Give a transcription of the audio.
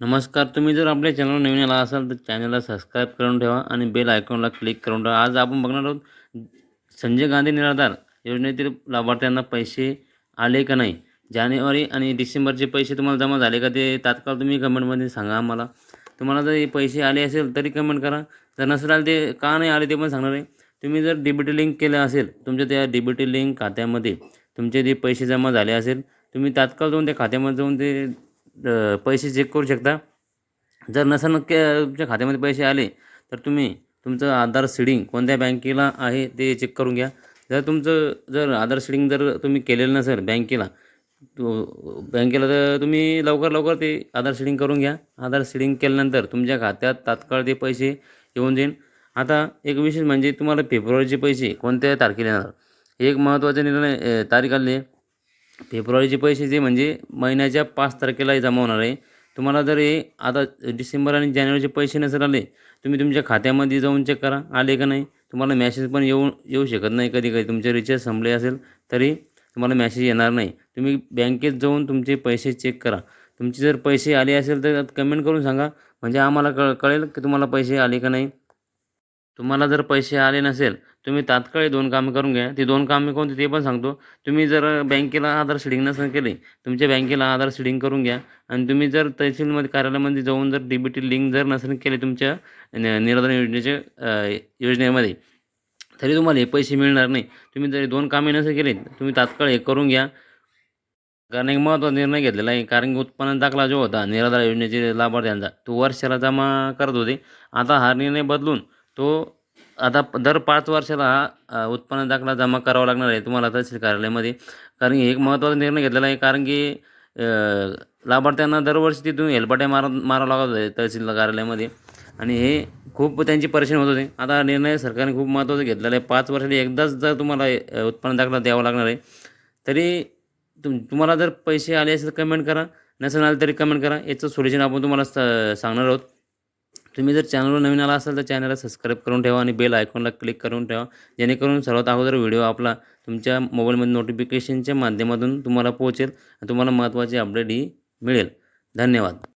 नमस्कार तुम्ही जर आपल्या चॅनलवर नवीन आला असाल तर चॅनलला सबस्क्राईब करून ठेवा आणि बेल आयकॉनला क्लिक करून ठेवा. आज आपण बघणार आहोत संजय गांधी निराधार योजनेतील लाभार्थ्यांना पैसे आले का नाही? जानेवारी आणि डिसेंबरचे पैसे तुम्हाला जमा झाले का ते तात्काळ तुम्ही कमेंटमध्ये सांगा आम्हाला. तुम्हाला जर पैसे आले असेल तरी कमेंट करा. जर नसेल आले ते का नाही आले ते पण सांगणार आहे. तुम्ही जर डी बी टी लिंक केलं असेल तुमच्या त्या डी बी टी लिंक खात्यामध्ये तुमचे जे पैसे जमा झाले असेल तुम्ही तात्काळ जाऊन त्या खात्यामध्ये जाऊन ते पैसे चेक करू शकता. जर नसेल नक्की तुमच्या खात्यामध्ये पैसे आले तर तुम्ही तुमचं आधार सीडिंग कोणत्या बँकेला आहे ते चेक करून घ्या. जर तुमचं जर आधार सीडिंग जर तुम्ही केलेलं नसेल बँकेला तो बँकेला तर तुम्ही लवकर लवकर ते आधार सीडिंग करून घ्या. आधार सीडिंग केल्यानंतर तुमच्या खात्यात तात्काळ ते पैसे येऊन जाईल. आता एक विशेष म्हणजे तुम्हाला फेब्रुवारीचे पैसे कोणत्या तारखेला येणार? एक महत्त्वाचा निर्णय तारीख आली आहे. फेब्रुवारीचे पैसे जे म्हणजे महिन्याच्या पाच तारखेला जमा होणार आहे. तुम्हाला जर हे आता डिसेंबर आणि जानेवारीचे पैसे नसेल आले तुम्ही तुमच्या खात्यामध्ये जाऊन चेक करा. आले का नाही? तुम्हाला मॅसेज पण येऊ येऊ शकत नाही कधी कधी तुमचे रिचार्ज संपले असेल तरी तुम्हाला मॅसेज येणार नाही. तुम्ही बँकेत जाऊन तुमचे पैसे चेक करा. तुमचे जर पैसे आले असेल तर कमेंट करून सांगा. म्हणजे आम्हाला कळ कळेल की तुम्हाला पैसे आले का नाही. तुम्हाला जर पैसे आले नसेल तुम्ही तात्काळ हे दोन कामे करून घ्या. ती दोन कामे कोणती ते पण सांगतो. तुम्ही जर बँकेला आधार सीडिंग नसेल केली तुमच्या बँकेला आधार सीडिंग करून घ्या. आणि तुम्ही जर तहसीलमध्ये कार्यालयामध्ये जाऊन जर डी बी टी लिंक जर नसेल केले तुमच्या निराधार योजनेच्या योजनेमध्ये तरी तुम्हाला हे पैसे मिळणार नाही. तुम्ही जर दोन कामे नसेल केले तुम्ही तात्काळ हे करून घ्या. कारण एक महत्त्वाचा निर्णय घेतलेला आहे. कारण की उत्पन्न दाखला जो होता निराधार योजनेचे लाभार्थ्यांचा तो वर्षाला जमा करत होते. आता हा निर्णय बदलून तो आता दर पाच वर्षाला हा उत्पन्न दाखला जमा करावा लागणार आहे तुम्हाला तहसील कार्यालयामध्ये. कारण की एक महत्त्वाचा निर्णय घेतलेला आहे कारण की लाभार्थ्यांना दरवर्षी तिथून हेलपाट्या मार मारावं लागत होते तहसील कार्यालयामध्ये. आणि हे खूप त्यांची परेशानी होत होते. आता निर्णय सरकारने खूप महत्त्वाचा घेतलेला आहे. पाच वर्षाला एकदाच जर तुम्हाला उत्पन्न दाखला द्यावा लागणार आहे तरी तुम तुम्हाला जर पैसे आले असेल तर कमेंट करा. नसेल आले तरी कमेंट करा. याचं सोल्युशन आपण तुम्हाला स सांगणार आहोत. तुम्ही जर चॅनलवर नवीन आला असाल तर चॅनलला सबस्क्राईब करून ठेवा आणि बेल आयकॉनला क्लिक करून ठेवा. जेणेकरून सर्वात अगोदर व्हिडिओ आपला तुमच्या मोबाईलमध्ये नोटिफिकेशनच्या माध्यमातून तुम्हाला पोहोचेल आणि तुम्हाला महत्त्वाची अपडेट ही मिळेल. धन्यवाद.